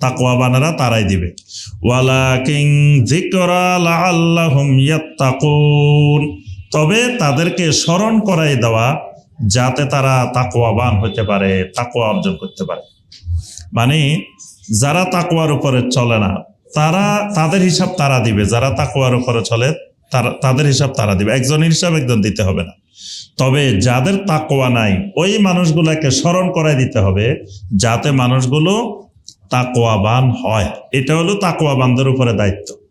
তাকওয়াবানেরা তারাই দিবে। তবে তাদেরকে স্মরণ করাই দেওয়া যাতে তারা তাকওয়াবান হতে পারে, তাকওয়া অর্জন করতে পারে। মানে যারা তাকওয়ার উপরে চলে না, তারা, তাদের হিসাব তারা দিবে। যারা তাকওয়ার উপরে চলে, তারা, তাদের হিসাব তারা দিবে। একজনের হিসাব একজন দিতে হবে না। তবে যাদের তাকওয়া নাই, ওই মানুষগুলোকে স্মরণ করাই দিতে হবে, যাতে মানুষগুলো তাকওয়াবান হয়। এটা হলো তাকোয়াবানদের উপরে দায়িত্ব।